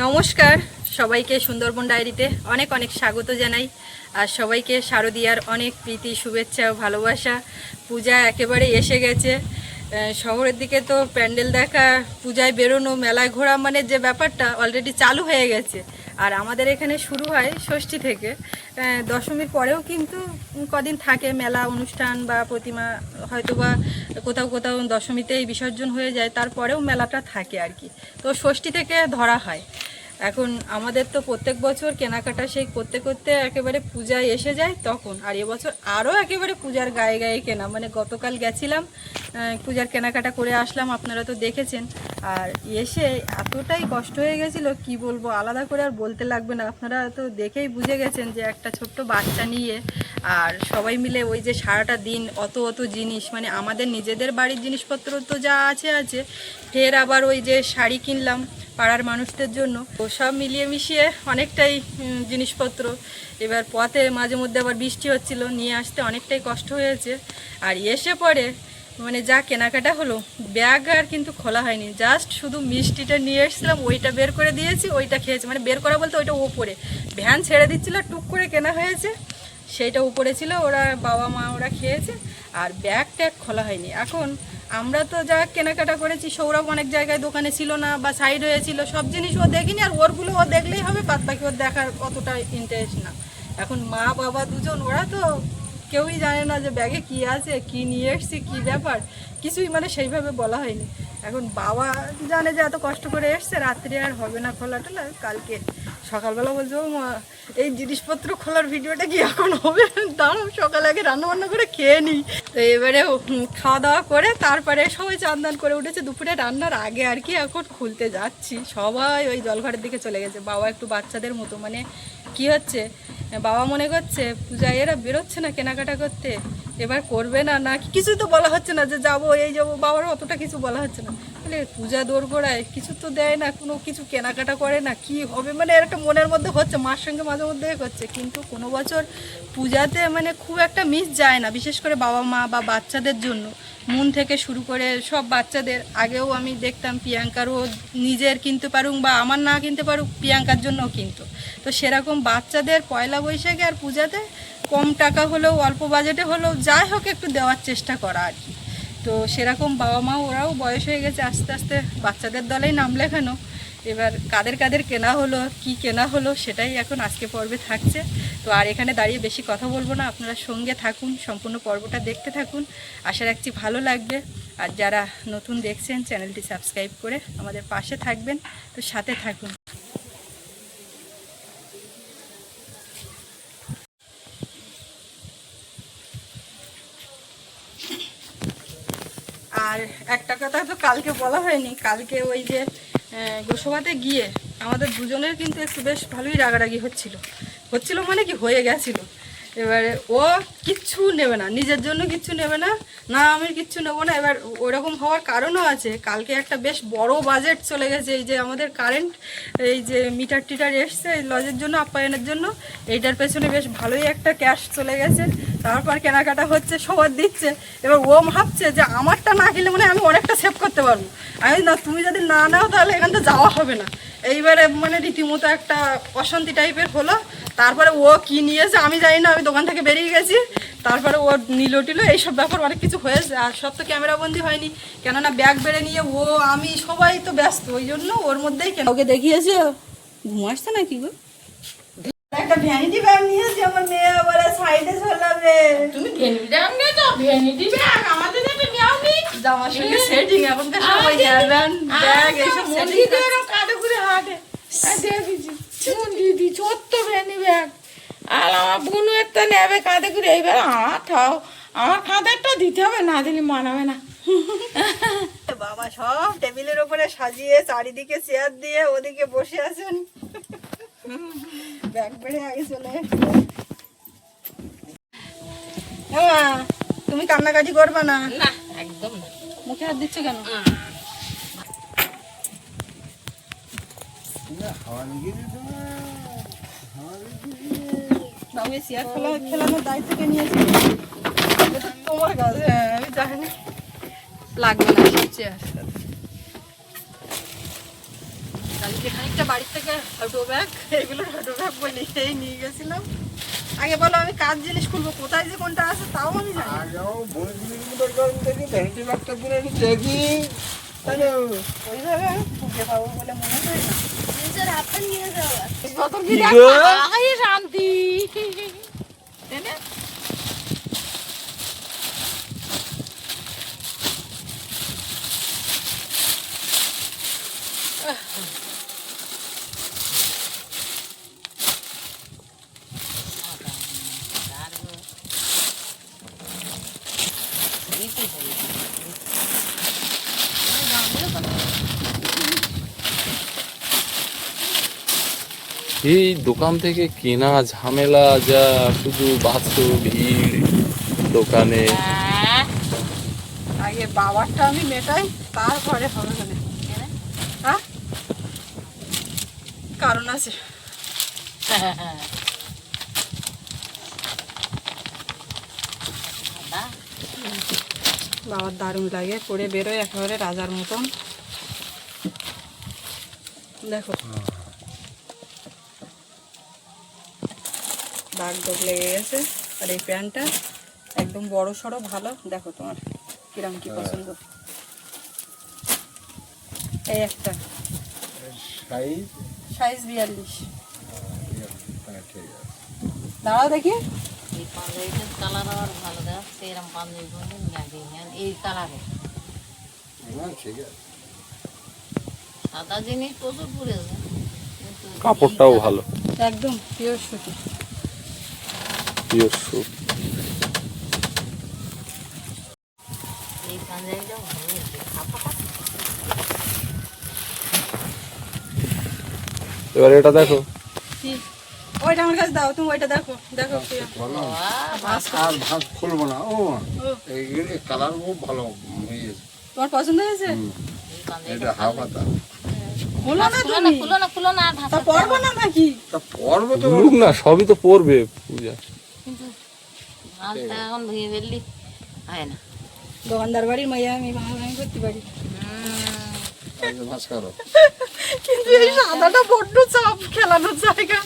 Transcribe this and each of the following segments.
নমস্কার, সবাইকে সুন্দরবন ডায়েরিতে অনেক অনেক স্বাগত জানাই। আর সবাইকে শারদীয়ার অনেক প্রীতি, শুভেচ্ছা ও ভালোবাসা। পূজা একেবারে এসে গেছে। শহরের দিকে তো প্যান্ডেল দেখা, পূজায় বেরোনো মেলায় ঘোরা মানে যে ব্যাপারটা অলরেডি চালু হয়ে গেছে। আর আমাদের এখানে শুরু হয় ষষ্ঠী থেকে। দশমীর পরেও কিন্তু কদিন থাকে মেলা, অনুষ্ঠান বা প্রতিমা হয়তো বা কোথাও কোথাও দশমীতেই বিসর্জন হয়ে যায়, তারপরেও মেলাটা থাকে আর কি। তো ষষ্ঠী থেকে ধরা হয়। এখন আমাদের তো প্রত্যেক বছর কেনাকাটা সেই করতে করতে একেবারে পূজায় এসে যায় তখন। আর এবছর আরও একেবারে পূজার গায়ে গায়ে কেনা। মানে গতকাল গেছিলাম পূজার কেনাকাটা করে আসলাম, আপনারা তো দেখেছেন। আর এসে এতটাই কষ্ট হয়ে গেছিল, কি বলব, আলাদা করে আর বলতে লাগবে না। আপনারা তো দেখেই বুঝে গেছেন যে একটা ছোট্ট বাচ্চা নিয়ে আর সবাই মিলে ওই যে সারাটা দিন অত অত জিনিস মানে আমাদের নিজেদের বাড়ির জিনিসপত্র তো যা আছে আছে, ফের আবার ওই যে শাড়ি কিনলাম পাড়ার মানুষদের জন্য। তো সব মিলিয়ে মিশিয়ে অনেকটাই জিনিসপত্র। এবার পথে মাঝে মধ্যে আবার বৃষ্টি হচ্ছিল, নিয়ে আসতে অনেকটাই কষ্ট হয়েছে। আর এসে পরে মানে যা কেনাকাটা হলো, ব্যাগ আর কিন্তু খোলা হয়নি। জাস্ট শুধু মিষ্টিটা নিয়ে এসেছিলাম, ওইটা বের করে দিয়েছি, ওইটা খেয়েছি। মানে বের করা বলতে ওইটা ওপরে। ভ্যান ছেড়ে দিচ্ছিল, টুক করে কেনা হয়েছে। সেইটা উপরে ছিল, ওরা বাবা মা ওরা খেয়েছে, আর ব্যাগ ট্যাগ খোলা হয়নি। এখন আমরা তো যা কেনাকাটা করেছি, সৌরভ অনেক জায়গায় দোকানে ছিল না বা সাইড হয়েছিল সব জিনিস ও দেখিনি, আর ওরগুলো ও দেখলেই হবে বাদ বাকি ওর দেখার অতটা ইন্টারেস্ট না। এখন মা, বাবা দুজন, ওরা তো কেউই জানে না যে ব্যাগে কি আছে, কি নিয়ে এসছি, কি ব্যাপার, কিছুই মানে সেইভাবে বলা হয়নি। এখন বাবা জানে যে এত কষ্ট করে এসছে, রাত্রে আর হবে না খোলা টোলা কালকে সকালবেলা বলছে, "ও মা, এই জিনিসপত্র খোলার ভিডিওটা কি এখন হবে? দাঁড়াও, সকালে আগে রান্নাবান্না করে খেয়ে নিই। তো এবারে খাওয়া দাওয়া করে তারপরে সবাই চান্দান করে উঠেছে। দুপুরে রান্নার আগে আর কি এখন খুলতে যাচ্ছি। সবাই ওই জলঘরের দিকে চলে গেছে। বাবা একটু বাচ্চাদের মতো মানে কি হচ্ছে? বাবা মনে করছে, পূজায় এরা বেরোচ্ছে না কেনাকাটা করতে? এবার করবে না না কিছুই তো বলা হচ্ছে না যে যাব, এই যাব বাবার অতটা কিছু বলা হচ্ছে না। বলে, পূজা দৌড় গোড়ায় কিছু তো দেয় না, কোনো কিছু কেনাকাটা করে না, কি হবে? মানে একটা মনের মধ্যে হচ্ছে, মার সঙ্গে মাঝে মধ্যে করছে কিন্তু কোনো বছর পূজাতে মানে খুব একটা মিস যায় না, বিশেষ করে বাবা মা বা বাচ্চাদের জন্য। মন থেকে শুরু করে সব বাচ্চাদের আগেও আমি দেখতাম প্রিয়াঙ্কারও নিজের কিনতে পারুক বা আমার না কিনতে পারুক, প্রিয়াঙ্কার জন্যও কিন্তু। তো সেরকম বাচ্চাদের পয়লা বৈশাখে আর পূজাতে কম টাকা হলেও, অল্প বাজেটে হলেও যাই হোক একটু দেওয়ার চেষ্টা করা আর কি। তো সেরকম বাবা মা ওরাও বয়স হয়ে গেছে, আস্তে আস্তে বাচ্চাদের দলেই নাম লেখানো। এবার কাদের কাদের কেনা হলো, কি কেনা হলো সেটাই এখন আজকে পর্বে থাকছে। তো আর এখানে দাঁড়িয়ে বেশি কথা বলব না, আপনারা সঙ্গে থাকুন, সম্পূর্ণ পর্বটা দেখতে থাকুন। আশা রাখছি ভালো লাগবে। আর যারা নতুন দেখছেন, চ্যানেলটি সাবস্ক্রাইব করে আমাদের পাশে থাকবেন। তো সাথে থাকুন। আর একটা কথা তো কালকে বলা হয়নি, কালকে ওই যে গোসবাতে গিয়ে আমাদের দুজনের কিন্তু একটু বেশ ভালোই রাগারাগি হচ্ছিল। হচ্ছিল মানে কি হয়ে গেছিল। এবারে ও কিচ্ছু নেবে না, নিজের জন্য কিচ্ছু নেবে না না আমি কিচ্ছু নেব না। এবার ওরকম হওয়ার কারণও আছে। কালকে একটা বেশ বড় বাজেট চলে গেছে, এই যে আমাদের কারেন্ট এই যে মিটার টিটার এসছে লজের জন্য, আপ্যায়নের জন্য, এইটার পেছনে বেশ ভালোই একটা ক্যাশ চলে গেছে। তারপর কেনাকাটা হচ্ছে, সবার দিচ্ছে। এবার ও ভাবছে যে আমারটা না কিনলে মানে আমি অনেকটা সেভ করতে পারব। আমি না, তুমি যদি না নাও তাহলে এখান থেকে যাওয়া হবে না। এইবারে মানে রীতিমতো একটা অশান্তি টাইপের হলো। তারপরে ও কি নিয়েছে আমি জানি না, আমি দোকান থেকে বেরিয়ে গেছি। তারপরে ও নিল টিল, এইসব ব্যাপার অনেক কিছু হয়েছে। আর সব তো ক্যামেরাবন্দি হয়নি। কেননা ব্যাগ বেড়ে নিয়ে ও, আমি সবাই তো ব্যস্ত, ওই জন্য ওর মধ্যেই কেন ওকে দেখিয়েছে? ঘুম আসছে নাকি গো? একটা ভ্যানিটি ব্যাগ নিয়েছি আমার মেয়ে আবার সাইডে তুমি ভেন্ডি ব্যাগ আমাদের জামার সঙ্গে সেটিং সবাই এরকম কাঁধে হাঁটে। আর দেখেছি ছোট্ট ভেন্ডি ব্যাগ আর আমার বোনু একটা নেবে কাঁধে করে এইবার আমার আমার কাঁধেরটা দিতে হবে না দিলে মানাবে না। বাবা সব টেবিলের উপরে সাজিয়ে চারিদিকে চেয়ার দিয়ে ওদিকে বসে আছেন। ব্যাগ বেড়ে আগে চলে হ্যাঁ তুমি কান্নাকাটি করবে না। না একদম না। মুখে হাত দিচ্ছ কেন? আমি চেয়ার খেলা খেলানোর দায়িত্ব কে নিয়েছি? তোমার কাজ। হ্যাঁ আমি জানি। লাগবে না চেয়ার। আজকে খানিকটা বাড়ির থেকে হাঁটু ব্যাগ এগুলো হাঁটু ব্যাগ বলি এই নিয়ে গেছিলাম। আগে বলো আমি কাজ জিনিস খুলবো কোথায় যে কোনটা আছে তাও আমি বই দেখি তাহলে ওইভাবে আমি খুঁজে পাবো বলে মনে হয় না। শান্তি। এই দোকান থেকে কেনা ঝামেলা যা শুধু বাস্তব ভিড় দোকানে। আগে বাবারটা আমি মেটাই তারপরে হবে মানে হ্যাঁ? কারণ আছে। বাবার দারুণ লাগে পরে বেরোয় একেবারে রাজার মতন। দেখো। দাগ দাগ লেগে গেছে। আর এই প্যান্টটা একদম বড় সড়ো ভালো। দেখো তোমার কিরম কি পছন্দ। এই একটা। সাইজ সাইজ বিয়াল্লিশ। দাঁড়াও দেখি। এই পাঞ্জাবিটার কালার আবার ভালো পাঞ্জাবি আর এই কালারে ঠিক আছে। সাদা জিনিস প্রচুর পড়েছে কাপড়টাও ভালো। একদম পিওর সুতি। এবার এটা দেখো। ওইটা আমার কাছে দাও তুমি ওইটা দেখো দেখো আর খুলবো না ও। এই কালার খুব ভালো হয়েছে তোমার পছন্দ হয়েছে? এটা খোলো না খুলো না তুমি। খুলো না খুলো না তা ভাষা না নাকি? তা পরবো তো। লুক না সবই তো পড়বে পূজা। মালটা এখন ভেঙে ফেললি। হয় না। দোকানদার বাড়ির মাইয়া আমি করতে পারি কিন্তু এই সাদাটা বড্ড চাপ খেলানোর জায়গা।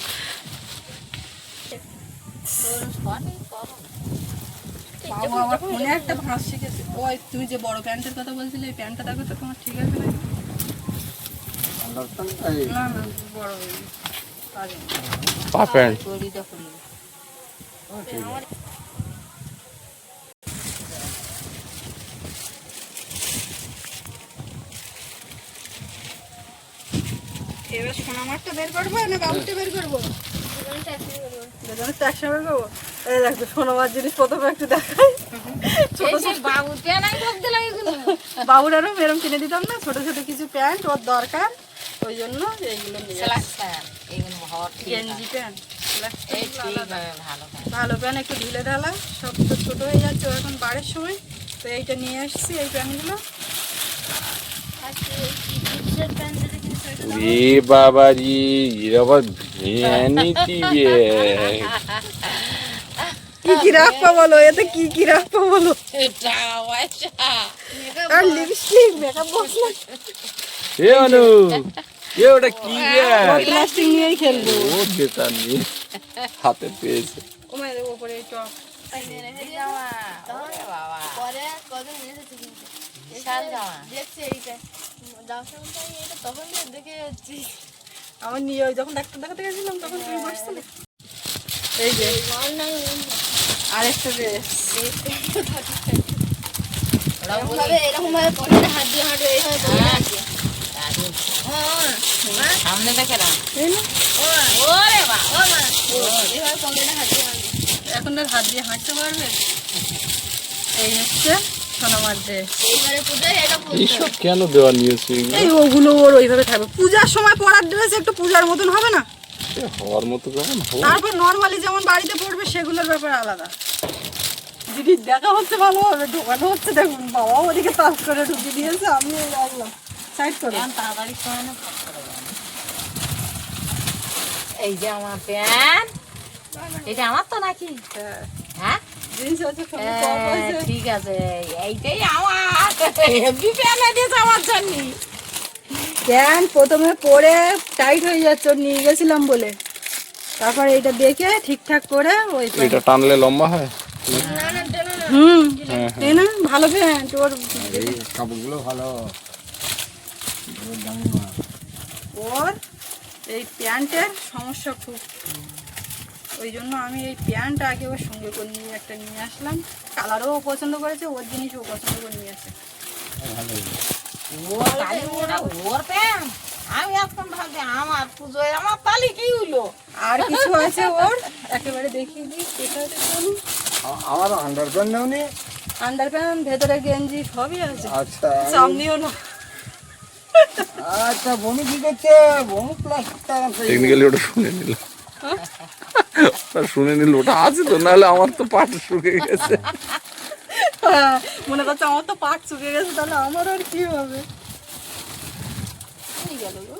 বাবা আবার ফোনে একটা ভাঁজ শিখেছে। ওই তুমি যে বড় প্যান্টের কথা বলছিলে এই প্যান্টটা দেখো তো তোমার ঠিক আছে না না বড় পা প্যান্ট। এবার সোনামারটা বের করব না বাবুটা বের করব? দুজনের বের করব। এই দেখো সোনামার জিনিস প্রথমে একটু দেখাই। ছোট যে বাবুকে নাই ভাবতে লাগে কিন্তু বাবুর আরও এরম কিনে দিতাম না ছোট ছোট কিছু প্যান্ট ওর দরকার। ওই জন্য এইগুলো এগুলো গেঞ্জি প্যান্ট ভালো। ভালো প্যান্ট একটু ঢিলে ঢালা। সব তো ছোট হয়ে যাচ্ছে এখন বাড়ির সময়। তো এইটা নিয়ে এসেছি এই প্যান্টগুলো। এ বাবা রে এর আবার ভ্যানিটি কি কি রাখব বলো এতে কি কি রাখব বলো। আর লিপস্টিক মেকআপ বক্স এ অনু এ ওটা কি ব্যাগ প্লাস্টিক নিয়েই খেলব। ও যেটা নিয়ে হাতে পেয়েছে। ও মায়ের এই টপ। বাবা। বিশাল জামা। আমার নিয়ে যখন ডাক্তার দেখাতে গেছিলাম তখন তুমি বসছিলে এই যে আরেকটা ড্রেস সামনে দেখে না এখন আর হাত দিয়ে হাঁটতে পারবে এই হচ্ছে এইসব কেন দেওয়া নিয়েছে এই? ওগুলো ওর ওইভাবে থাকবে। পূজার সময় পরার ড্রেস একটু পূজার মতন হবে না? হওয়ার মতো কেমন তারপর নর্মালি যেমন বাড়িতে পড়বে সেগুলোর ব্যাপার আলাদা। দিদি দেখা হচ্ছে ভালোভাবে ঢোকানো হচ্ছে দেখুন বাবা ওদিকে তাস করে ঢুকিয়ে দিয়েছে আমি এই সাইড করে। তাড়াতাড়ি করে না ফট করে দেয়। এই যে আমার প্যান্ট। এটা আমার তো নাকি? হ্যাঁ? হ্যাঁ হ্যাঁ, ঠিক আছে এইটাই আমার হেভি প্যান্ট এনেছে আমার জন্য প্যান্ট প্রথমে পরে টাইট হয়ে যাচ্ছে ওর নিয়ে গেছিলাম বলে। তারপর এটা দেখে ঠিকঠাক করে ওই এটা টানলে লম্বা হয়? হুম হ্যাঁ এই না ভালো প্যান্ট ওর এই কাপড়গুলো ভালো। ওর এই প্যান্টের সমস্যা খুব। ওই জন্য আমি এই প্যান্ট আগে ওর সঙ্গে করে নিয়ে একটা নিয়ে আসলাম। কালারও ও পছন্দ করেছে ওর জিনিস ও পছন্দ করে নিয়ে আসে। ওর প্যান্ট? আমি এখন ভাবছি আমার পুজোয় আমার কি হইল? আর কিছু আছে ওর? একেবারে দেখিয়ে দিই আমার আন্ডার প্যান্ট নেওনি। আন্ডার প্যান্ট ভেতরে গেঞ্জি সবই আছে। আচ্ছা। সামনেও না। আচ্ছা বমি কি করছে? বমি প্লাস্টার টেকনিক্যালি ওটা শুনে নিল ওটা শুনে নিল ওটা আছে তো নাহলে আমার তো পাট শুকে গেছে। মনে করছে আমার তো পাট শুকিয়ে গেছে তাহলে আমার আর কি হবে? গেল গো।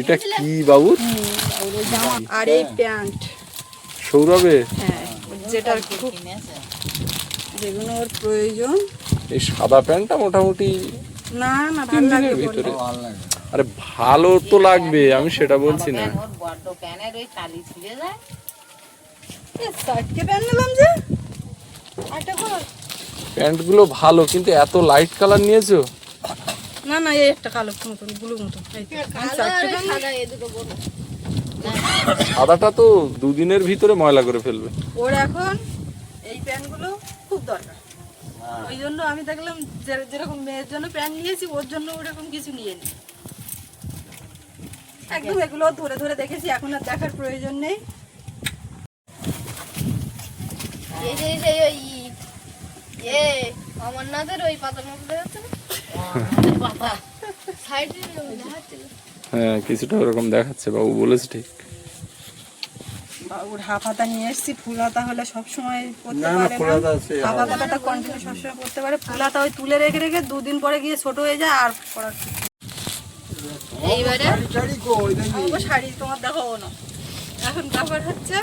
এটা কি বাবু? আর এই প্যান্ট। সৌরভে? হ্যাঁ কিনেছে যেগুলো ওর প্রয়োজন। এই সাদা প্যান্টটা মোটামুটি না না তিন দিনের ভিতরে। আরে ভালো তো লাগবে আমি সেটা বলছি না। প্যান্টগুলো ভালো কিন্তু এত লাইট কালার নিয়েছো? না না এই একটা কালো মতন ব্লু মতন সাদাটা তো দুদিনের ভিতরে ময়লা করে ফেলবে। ওর এখন এই প্যান্টগুলো খুব দরকার। ওই জন্য আমি দেখলাম যে- যেরকম মেয়ের জন্য প্যান্ট নিয়েছি ওর জন্য ওরকম কিছু নিয়ে নি। একদম এগুলো ধরে ধরে দেখেছি এখন আর দেখার প্রয়োজন নেই। এই যে এই যে ওই এ অমরনাথের ওই পাতার মতো দেখাচ্ছে না? পাতা। সাইডে দেখাচ্ছে হ্যাঁ কিছুটা ওরকম দেখাচ্ছে বাবু বলেছে ঠিক। বাবুর হাফ হাতা নিয়ে এসেছি ফুল হাতা হলে সবসময় পরতে না, না, পারে ফুল হাতা হাফ হাতাটা কন্টিনিউ সবসময় পরতে পারে। ফুল হাতা ওই তুলে রেখে রেখে দুদিন পরে গিয়ে ছোট হয়ে যায় আর পরার এইবারে? শাড়ি তোমার দেখাবো না। এখন ব্যাপার হচ্ছে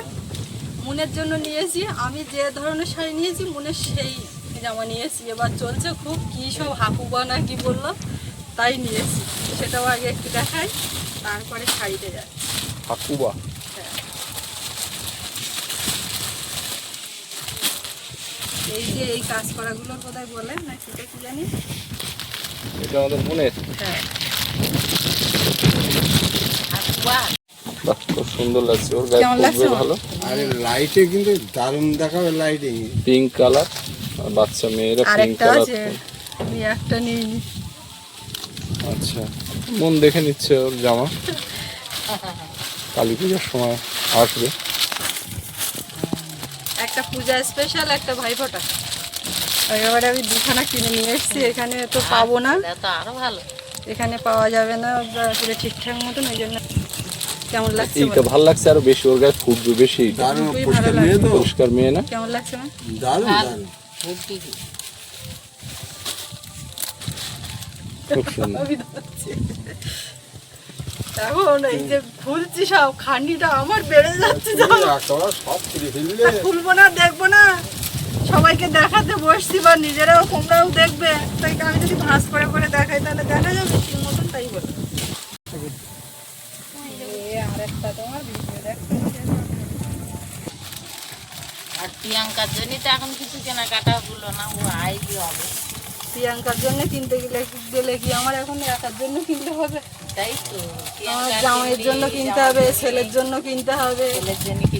মুনের জন্য নিয়েছি আমি যে ধরনের শাড়ি নিয়েছি মুনের সেই জামা নিয়েছি। এবার চলছে খুব কী সব হাকুবা না কি বলল তাই নিয়েছি। সেটাও আগে একটু দেখাই তারপরে শাড়িতে যায় হাকুবা এই যে এই কাজ করাগুলোর কোথায় বলে না সেটা কি জানি? এটা আমাদের মনের। হ্যাঁ। বাহ খুব সুন্দর লাগছে। ওর গায়ে কেমন খুবই ভালো। আরে লাইটে কিন্তু দারুণ দেখাবে লাইটিং পিঙ্ক কালার বাচ্চা মেয়েরা পিঙ্ক কালার আমি একটা নিইনি আচ্ছা মন দেখে নিচ্ছে ওর জামা। কালী পূজার সময় আসবে। একটা পূজা স্পেশাল একটা ভাইফোঁটা এবারে আমি দুখানা কিনে নিয়ে এসেছি এখানে তো পাবো না। তো আরও ভালো। এখানে পাওয়া যাবে না পুরো ঠিকঠাক মতন ওই জন্য কেমন লাগছে এইটা? ভালো লাগছে আরও বেশি ওর গায়ে ফুটবে বেশি। দারুণ ভালো মেয়ে তো। পরিষ্কার মেয়ে না? কেমন লাগছে দারুণ ভালো দারুণ। ফুটি খুব সুন্দর। এখন এই যে খুলছি সব খান্ডিটা আমার বেড়ে যাচ্ছে খুলবো না দেখব না। সবাইকে দেখাতে বসছি বা নিজেরাও তোমরাও দেখবে। তাই আমি যদি ভাঁজ করে করে দেখাই তাহলে দেখা যাবে ঠিক মতন তাই বলো। আর প্রিয়াঙ্কার জন্যই তো এখন কিছু কেনাকাটা হলো না ও আইডি হবে? প্রিয়াঙ্কার জন্য কিনতে গেলে গেলে কি আমার এখন একার জন্য কিনতে হবে? আমার জামাইয়ের জন্য কিনতে হবে ছেলের জন্য কিনতে হবে।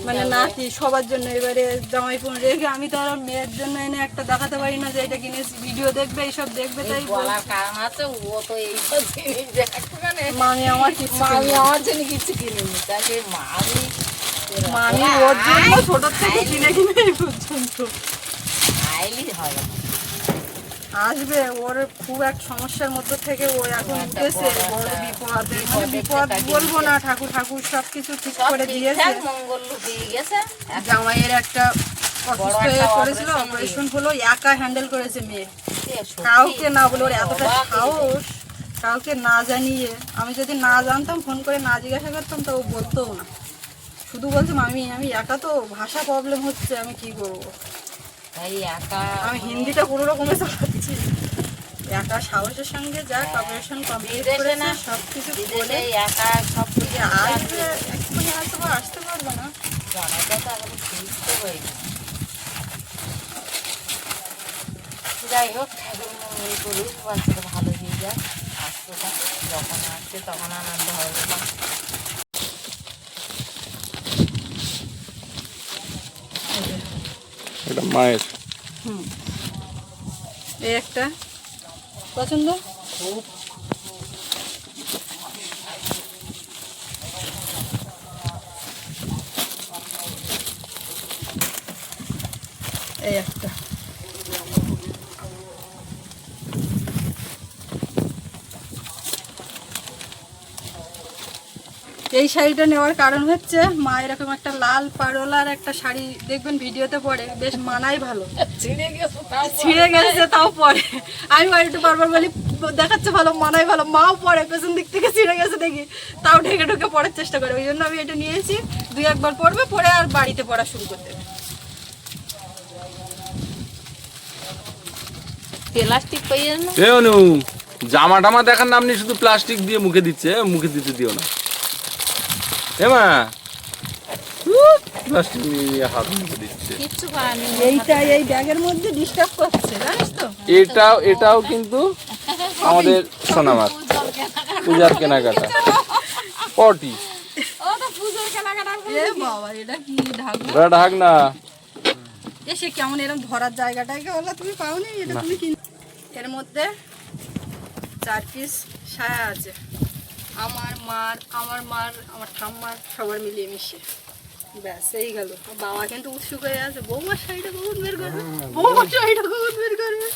মানে হবে। নাতি সবার জন্য এবারে জামাই ফোন রেখে আমি তো আর মেয়ের জন্য এনে একটা দেখাতে পারি না যে এটা কিনেছি। ভিডিও দেখবে এইসব দেখবে তাই বল- বলার কারণ আছে ও তো এইসব জিনিস দেখে মানে মামি আমার কিছু মামি আমার জন্য কিছু কিনেনি তাহলে মামি মামি ওর জন্য ছোট থেকে কিনে কিনে এই পর্যন্ত। আইলি হবে আসবে ওর খুব এক সমস্যার মধ্যে থেকে ও এখন উঠেছে। বড় বিপদ মানে বিপদ বলব না ঠাকুর ঠাকুর সব কিছু ঠিক করে দিয়েছে। জামাইয়ের একটা অসুস্থ হয়ে পড়েছিল অপারেশন হলো একা হ্যান্ডেল করেছে মেয়ে। কাউকে না বলে ওর এতটা সাহস কাউকে না জানিয়ে। আমি যদি না জানতাম ফোন করে না জিজ্ঞাসা করতাম তো ও বলতো না। শুধু বলছে মামি আমি একা তো ভাষা প্রবলেম হচ্ছে আমি কি করব? তাই একা আমি হিন্দিটা কোনো রকমে চালাচ্ছি একা সাহসের সঙ্গে যা অপারেশন কমপ্লিট করেছে না সব কিছু বলে একা সব কিছু আসবে এক্ষুনি হয়তো আসতে পারবে না। জানাটা তো এখন সুস্থ হয়ে গেছে। যাই হোক ঠাকুর এই করুক বাচ্চাটা ভালো হয়ে যায় আসতে যখন আসছে তখন আনন্দ হবে এটা মায়ের। এই একটা। পছন্দ? এই একটা। এই শাড়িটা নেওয়ার কারণ হচ্ছে মা এরকম একটা লাল পারোলার একটা শাড়ি দেখবেন ভিডিওতে পরে বেশ মানাই ভালো। ছিঁড়ে গেছে তাও ছিঁড়ে গেছে তাও পরে। আমি বাড়িতে বারবার বলি দেখাচ্ছে ভালো মানাই ভালো মাও পরে পেছন দিক থেকে ছিঁড়ে গেছে দেখি। তাও ঢেকে ঢুকে পড়ার চেষ্টা করে। ওই জন্য আমি এটা নিয়েছি দুই একবার পড়বে পরে আর বাড়িতে পড়া শুরু করতে প্লাস্টিক জামা টামা দেখার নাম নেই শুধু প্লাস্টিক দিয়ে মুখে দিচ্ছে মুখে দিতে দিও না। এ প্লাস্টিক নিয়ে হাত দিচ্ছে। কিচ্ছু করার এইটা এই ব্যাগের মধ্যে ডিস্টার্ব করছে জানিস তো? এটাও এটাও কিন্তু আমাদের সোনামার পূজার কেনাকাটা। পটি। এ বাবা এটা কি ঢাকবো ঢাক না এসে কেমন এরকম ধরার জায়গাটাকে বলা তুমি পাওনি? এটা তুমি কিন এর মধ্যে চার পিস সায়া আছে। আমার মার আমার মার আমার ঠাম্মার সবার মিলিয়ে মিশে। ব্যাস এই গেল। বাবা কিন্তু উৎসুক হয়ে আছে। বৌমার শাড়িটা কখন বের করবে? বৌমার শাড়িটা কখন বের করবে?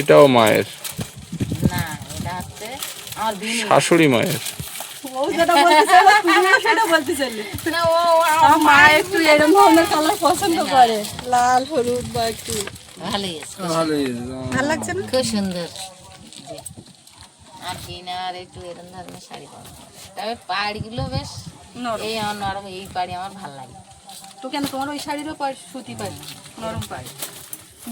এটাও মায়ের। না এটা হচ্ছে আমার শাশুড়ি মায়ের। বউ যেটা বলতে চাইলে তুমিও সেটা বলতে চাইলে। না ও মা একটু এরকম ধরনের কালার পছন্দ করে। লাল হলুদ বা একটু ভালোই আছে। ভালো লাগছে না? খুব সুন্দর। আর কিনার একটু এরকম ধরনের শাড়ি পাবো তবে পাড়গুলো বেশ নরম। এই আমার নরম এই পাড়ি আমার ভালো লাগে। তো কেন তোমার ওই শাড়িরও পাড় সুতি পাড় নরম পাড়?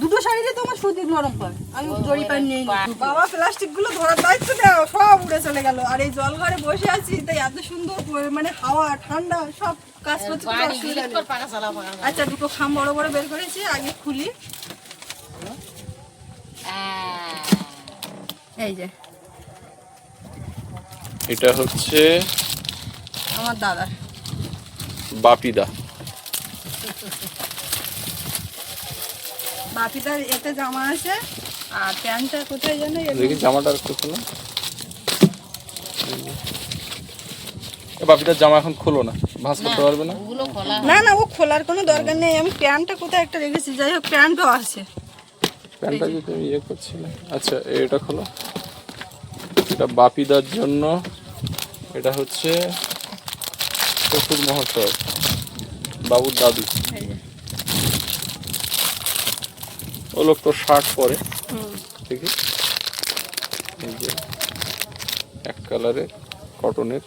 দুটো শাড়িতে তোমার সুতি নরম পাড়। আমি জড়ি পাড় নেই। বাবা প্লাস্টিকগুলো ধরার দায়িত্ব দাও সব উড়ে চলে গেল। আর এই জল ঘরে বসে আছি তাই এত সুন্দর মানে হাওয়া ঠান্ডা সব কাজ করতে। আচ্ছা দুটো খাম বড় বড় বের করেছি আগে খুলি। এই যে। এটা হচ্ছে আমার দাদা বাপিদা। বাপিদার এতে জামা আছে আর প্যান্টটা কোথায় জানো দেখি জামাটা একটু খোলো এ বাপিটার জামা এখন খোলো না ভাঁজ করতে পারবে না? না না ও খোলার কোনো দরকার নেই আমি প্যান্টটা কোথায় একটা রেখেছি যাই হোক প্যান্টও আছে। প্যান্টটা কি তুমি ইয়ে করছিলে আচ্ছা এটা খোলো। এটা বাপিদার জন্য। এটা হচ্ছে শ্বশুর মহাশয় বাবুর দাদু। ও লোক তো শার্ট পরে। দেখি। এই যে এক কালারের কটনের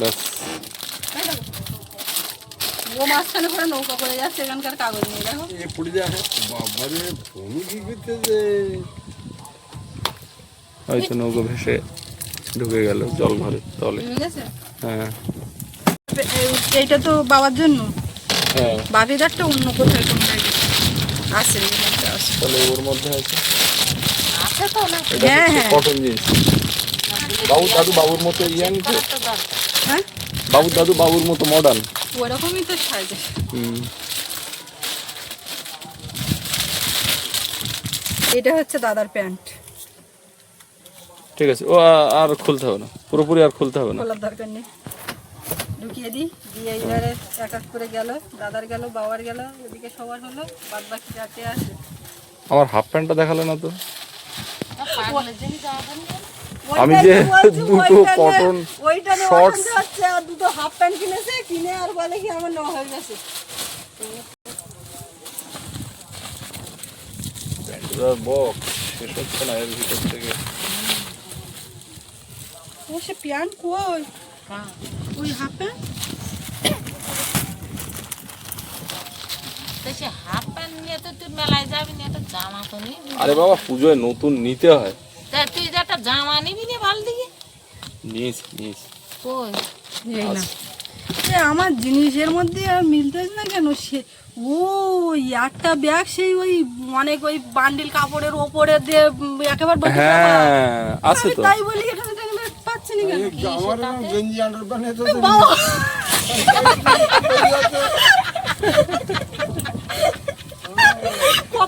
ব্যাস। ও মাঝখানে করে নৌকা করে যাচ্ছে এখানকার কাগজ নিয়ে দেখো। এ পড়ে দেখো বাবারে ফোন কি করতেছে? হয়তো নৌকো ভেসে ঢুকে গেল জল ঘরের তলে হ্যাঁ। এই- এইটা তো বাবার জন্য? হ্যাঁ। বাপিদারটা অন্য কোথায় কোনটা আছে তাহলে ওর মধ্যে আছে? আছে তো হ্যাঁ, হ্যাঁ। কটন জিনিস। বাবুর দাদু বাবুর মতো ইয়াং তো? হ্যাঁ? বাবুর দাদু বাবুর মতো মডার্ন ওরকমই তো হুম। এটা হচ্ছে দাদার প্যান্ট। ঠিক আছে ও আর খুলতে হবে না। পুরোপুরি আর খুলতে হবে না। খোলার দরকার নেই। ঢুকিয়ে দিই দিয়ে এইবারে এক এক করে গেল। দাদার গেল বাবার গেল ওদিকে সবার হলো। বাদ বাকি যাতে আছে আমার হাফ প্যান্টটা দেখালে না তো? আমি যে দুটো কটন শর্টস দুটো হাফ প্যান্ট কিনেছে কিনে আর বলে কি আমার নেওয়া হয়ে গেছে। আরে বাবা পুজোয় নতুন নিতে হয়। তা তুই যে একটা জামা নিবি না ভালো দিকে নিয়েছি নিয়েছি কই? এই না। এ আমার জিনিসের মধ্যে আর মিলতেছে না কেন? সে ও একটা ব্যাগ সেই ওই অনেক ওই বান্ডিল কাপড়ের ওপরে দিয়ে একেবারে বাকি হ্যাঁ আছে তো। তাই বলি এখানে দেখলে পাচ্ছি না কেন? আমার গেঞ্জি আন্ডার প্যান্ট তো বাবা!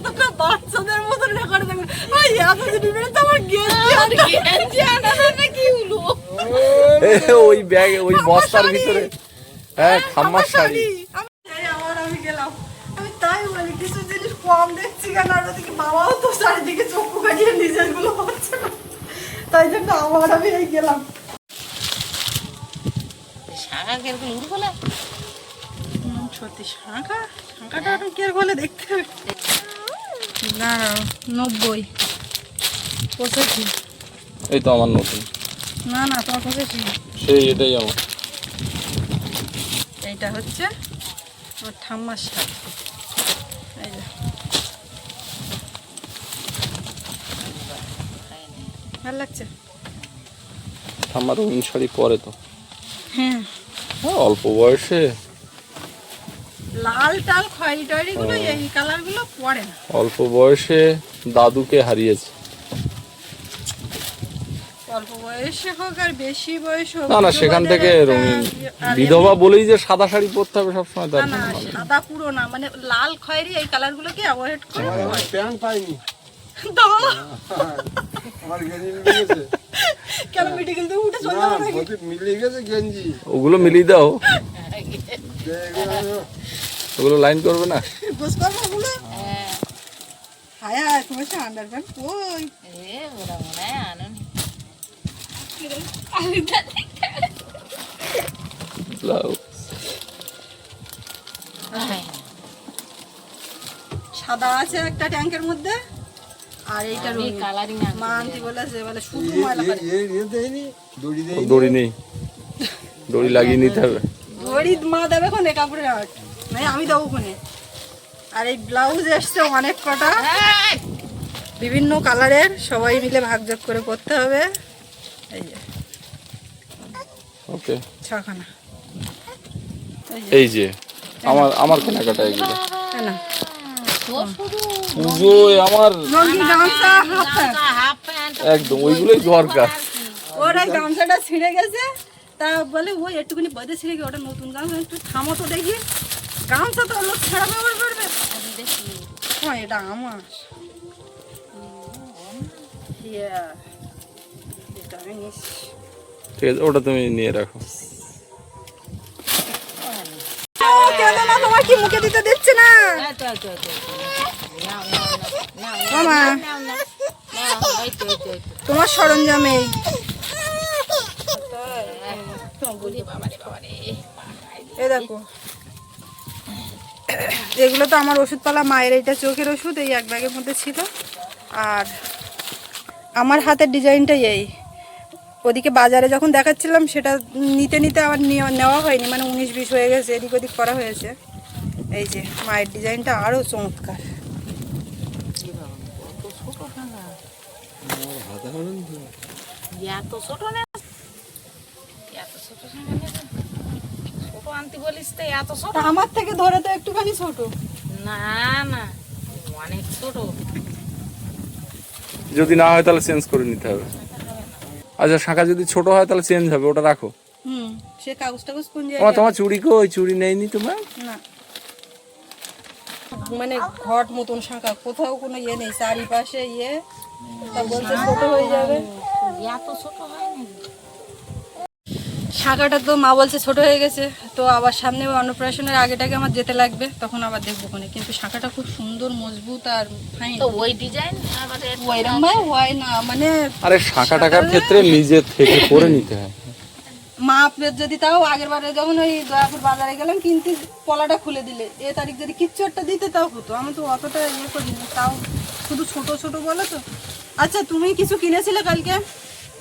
কতটা বাচ্চাদের মতন রেকর্ড দেখবে ওই এত জিনিস তো আমার গেঞ্জি আর গেঞ্জি আনানো না কি হলো? এ, ওই ব্যাগ ওই বস্তার ভিতরে। হ্যাঁ খাম্মার শাড়ি আমি আবার আমি গেলাম। আমি তাই বলি কিছু জিনিস কম দেখছি কেন? আর ওদিকে বাবাও তো চারিদিকে চক্ষু কাটিয়ে নিজেরগুলো পাচ্ছে তাই জন্য আবার আমি এই গেলাম। শাঁখা কেরকম উড় বলে সত্যি শাঁখা? শাঁখাটা আরও কে বলে দেখতে হবে। নব্বই। পঁচাশি। এই তো আমার নতুন। না না তোমার পঁচাশি। সেই এটাই আমার। এইটা হচ্ছে আমার ঠাম্মার শাড়ি এই ভালো লাগছে? আমার রঙিন শাড়ি পরে তো। হ্যাঁ, অল্প বয়সে। লাল টাল খয়েরি টয়েরি গুলো এই কালারগুলো পরে না। অল্প বয়সে দাদুকে হারিয়েছে। অল্প বয়সে হোক আর বেশি বয়স হোক না না সেখান থেকে রঙিন। ইয়ে- বিধবা বলেই যে সাদা শাড়ি পরতে হবে সবসময় তার না না সাদা পুরো না মানে লাল খয়েরি এই কালার গুলোকে অ্যাভয়েড করে প্যান্ট পাইনি। কেন থেকে উঠে চলে না যাব মিলে গেছে গেঞ্জি। ওগুলো মিলিয়ে দাও। ওগুলো লাইন করবে না? বুঝ করব ওগুলো হায় তোমার সে আন্ডার কই? এ ওরা মনে আনুনি। সাদা আছে একটা ট্যাঙ্কের মধ্যে আর এইটা আমি কালারিং মা আন্টি বলেছে বলে শুধু ময়লা করে দড়ি নেই। দড়ি লাগিয়ে নিতে হবে। ধরি মা দেবে কোনে কাপড়ের আট নাই আমি দেবো কোনে? আর এই ব্লাউজ এসছে অনেক কটা। বিভিন্ন কালারের সবাই মিলে ভাগযোগ করে করতে হবে। এই যে। ওকে ছখানা। এই যে। আমার আমার কেনাকাটা এগুলো না পুজোয় আমার একদম ওইগুলোই দরকার। ওর ওই গামছাটা ছিঁড়ে গেছে। তা বলে ওই একটুখানি বদে ছিঁড়ে গিয়ে ওটা নতুন গামছা একটু থামো তো দেখি। গামছা তো লোক ছেঁড়া ব্যবহার করবে। হ্যাঁ এটা আমার। ঠিক আছে ওটা তুমি নিয়ে রাখো। না তোমার কি মুখে দিতে দিচ্ছে না? এই। তো, এই তো, এই তো, এই তো। নাও, নাও, নাও, নাও, মামা নাও, নাও, নাও, এই তো, এই তো, এই তো। এই দেখো। এগুলো তো আমার ওষুধপালা মায়ের এইটা চোখের ওষুধ এই এক ব্যাগের মধ্যে ছিল। আর আমার হাতের ডিজাইনটাই এই। ওদিকে বাজারে যখন দেখাচ্ছিলাম সেটা নিতে নিতে আবার নেওয়া- হয়নি। মানে উনিশ বিশ হয়ে গেছে এদিক ওদিক করা হয়েছে। এই যে মায়ের ডিজাইনটা আরও চমৎকার। এত ছোট না। ছোট আনতে বলিস তো এত ছোট। আমার থেকে ধরে তো একটুখানি ছোট। না না অনেক ছোট। যদি না হয় তাহলে চেঞ্জ করে নিতে হবে। আচ্ছা শাখা যদি ছোট হয় তাহলে চেঞ্জ হবে ওটা রাখো। হুম সে কাগজ টাগজ কোন জায়গায় তোমার চুড়ি কই? চুড়ি নেইনি তোমার? না। মানে ঘট মতন শাঁখা কোথাও কোনো ইয়ে নেই চারিপাশে ইয়ে তা বলছে ছোট হয়ে যাবে। এত ছোট হয় না শাঁখাটা তো মা বলছে ছোট হয়ে গেছে তো আবার সামনে অন্নপ্রাশনের আগেটাকে আমার যেতে লাগবে তখন আবার দেখব কোনে। কিন্তু শাঁখাটা খুব সুন্দর মজবুত আর ফাইন তো ওই ডিজাইন একটু ওইরকম ভাই হয় না মানে আরে শাখা টাকার ক্ষেত্রে নিজে থেকে করে নিতে হয়। মাপ যদি তাও আগের বারে যখন ওই দয়াপুর বাজারে গেলাম কিন্তু পলাটা খুলে দিলে। এ তারিখ যদি কিচ্ছু একটা দিতে তাও হতো আমি তো অতটা ইয়ে করিনি তাও শুধু ছোট ছোট বলো তো। আচ্ছা তুমি কিছু কিনেছিলে কালকে?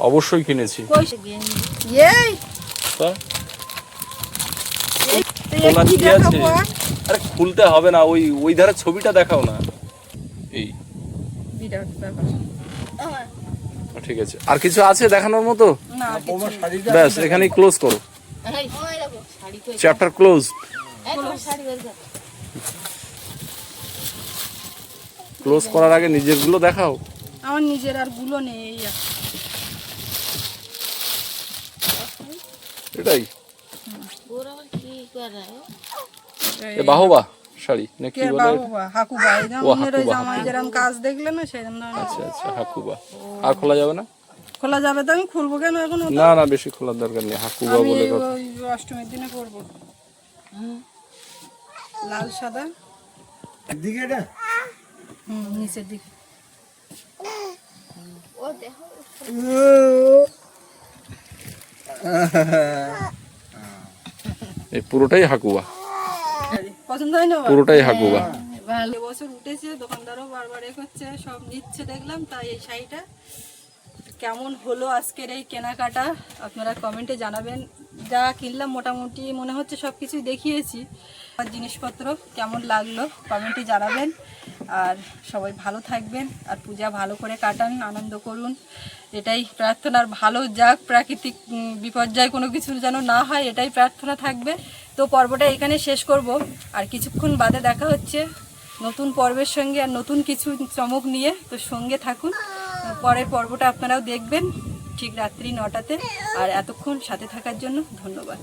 অবশ্যই কিনেছি। এই! কি আছে? আরে? খুলতে হবে না ওই ওই ধারে ছবিটা দেখাও না। এই। ঠিক আছে। আর কিছু আছে দেখানোর মতো? ব্যাস এখানেই ক্লোজ করো? Chapter close. ক্লোজ করার আগে নিজেরগুলো দেখাও। আমার নিজের আরগুলো নেই এই আর। এটাই। বাহবা শাড়ি না কি বলে? হাকুবা এই জামাই যেরকম কাজ দেখলে না সেরকম আচ্ছা আচ্ছা হাকুবা। আর খোলা যাবে না? খোলা যাবে তো আমি খুলবো কেন এখন ওটা? না না বেশি খোলার দরকার নেই হাকুবা বলে অষ্টমীর দিনে করব। লাল সাদা। দিকে এটা? হুম নিচের দিকে। ও দেখো এই পুরোটাই হাকুবা। পছন্দ হয় না পুরোটাই হাকুবা। ভালো বছর উঠেছে দোকানদারও বারবার এ করছে সব নিচ্ছে দেখলাম তাই এই শাড়িটা কেমন হলো আজকের এই কেনাকাটা আপনারা কমেন্টে জানাবেন যা কিনলাম মোটামুটি মনে হচ্ছে সব কিছুই দেখিয়েছি জিনিসপত্র কেমন লাগল কমেন্টে জানাবেন। আর সবাই ভালো থাকবেন আর পূজা ভালো করে কাটান, আনন্দ করুন। এটাই প্রার্থনার ভালো যাক, প্রাকৃতিক বিপর্যয় কোনো কিছু যেন না হয়, এটাই প্রার্থনা থাকবে। তো পর্বটা এখানে শেষ করব। আর কিছুক্ষণ বাদে দেখা হচ্ছে নতুন পর্বের সঙ্গে আর নতুন কিছু চমক নিয়ে। তো সঙ্গে থাকুন। পরের পর্বটা আপনারাও দেখবেন ঠিক রাত্রি নটাতে। আর এতক্ষণ সাথে থাকার জন্য ধন্যবাদ।